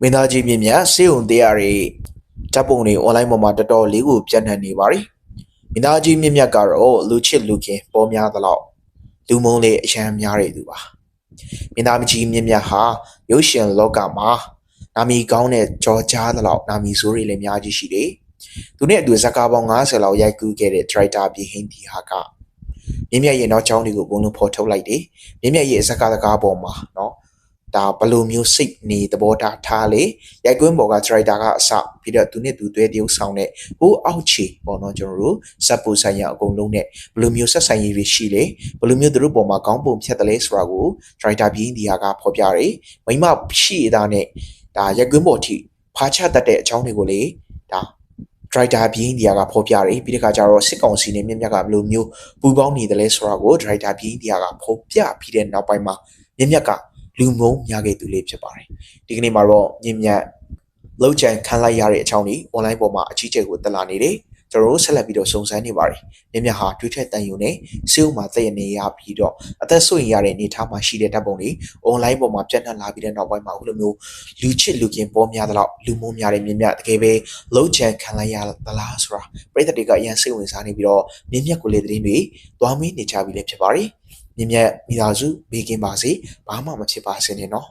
မင်းသားကြီးမြင့်မြတ်စေုံတရားတွေဓာတ်ပုံတွေအွန်လိုင်းပေါ်မှာတော်တော်လေးကိုပြန့်နှံ့နေပါပြီမင်းသားကြီးမြင့်မြတ်ကတော့လူချစ်လူခင်ပေါ်များသလောက်လူမုံလေးအရန်များတဲ့သူပါမင်းသားကြီးမြင့်မြတ်ဟာရုပ်ရှင်လောကမှာနာမည်ကောင်းတဲ့ကြော်ကြားသလောက်နာမည်ဆိုးတွေလည်းအများကြီးရှိတယ်သူနဲ့အတူဇကာပေါင်း90လောက်ရိုက်ကူးခဲ့တဲ့ director ပြည်ဟင်းဒီဟာကမြင့်မြတ်ရဲ့နောက်ချောင်းတွေကိုဘုံလုံးဖော်ထုတ်လိုက်တယ်မြင့်မြတ်ရဲ့ဇကာတကားပေါ်မှာနော် ဒါဘယ်လိုမျိုးစိတ်နေသဘောထားထားလေရိုက်ကွင်းပေါ်က driver ကအစပြီးတော့သူနဲ့သူတွဲတရုပ်ဆောင်တဲ့ဟိုးအောက်ခြေပေါ့နော်ကျွန်တော်တို့ဇက်ပူဆိုင်ရအကုန်လုံးနဲ့ဘယ်လိုမျိုးဆက်ဆိုင်ရည်တွေရှိလေဘယ်လိုမျိုးသူတို့ပေါ်မှာခေါင်းပုံဖြတ်တယ်လဲဆိုတာကို driver ပြင်းဒီယာကဖော်ပြတယ်မိမရှိတာနဲ့ဒါရိုက်ကွင်းပေါ်ထိဖားချတတ်တဲ့အကြောင်းတွေကိုလေဒါ driver ပြင်းဒီယာကဖော်ပြတယ်ပြီးတဲ့ခါကျတော့စစ်ကောင်စီနဲ့မြင့်မြတ်ကဘယ်လိုမျိုးပူပေါင်းနေတယ်လဲဆိုတာကို driver ပြင်းဒီယာကဖော်ပြပြီးတဲ့နောက်ပိုင်းမှာမြင့်မြတ်က လူမုံများခဲ့သူလေးဖြစ်ပါတယ်ဒီကနေ့မှာတော့မြင့်မြတ်လောက်ချန်ခံလိုက်ရတဲ့အကြောင်းလေး online ပေါ်မှာအကြီးကျယ်ကိုတက်လာနေတယ် ကျွန်တော်တို့ဆက်လက်ပြီးတော့စုံစမ်းနေပါတယ်မြင့်မြတ်ဟာတွေးထက်တန်ယူနေစေုံမှာတည့်ရနေရပြီးတော့အသက်ဆွေရတဲ့အနေအထားမှာရှိတဲ့တပ်ပုံတွေ online ပေါ်မှာပြန့်နှံ့လာပြီးတဲ့နောက်ပိုင်းမှာအခုလိုမျိုးလူချစ်လူခင်ပေါ်များသလောက်လူမုံများတဲ့မြင့်မြတ်တကယ်ပဲလောက်ချန်ခံလိုက်ရသလားဆိုတာပြည်သက်တွေကအရင်စိတ်ဝင်စားနေပြီးတော့မြင့်မြတ်ကိုလေသတင်းတွေသွားမင်းနေကြပြီလည်းဖြစ်ပါတယ်မြင့်မြတ်မိသားစုဘေးကင်းပါစေဘာမှမဖြစ်ပါစေနဲ့နော်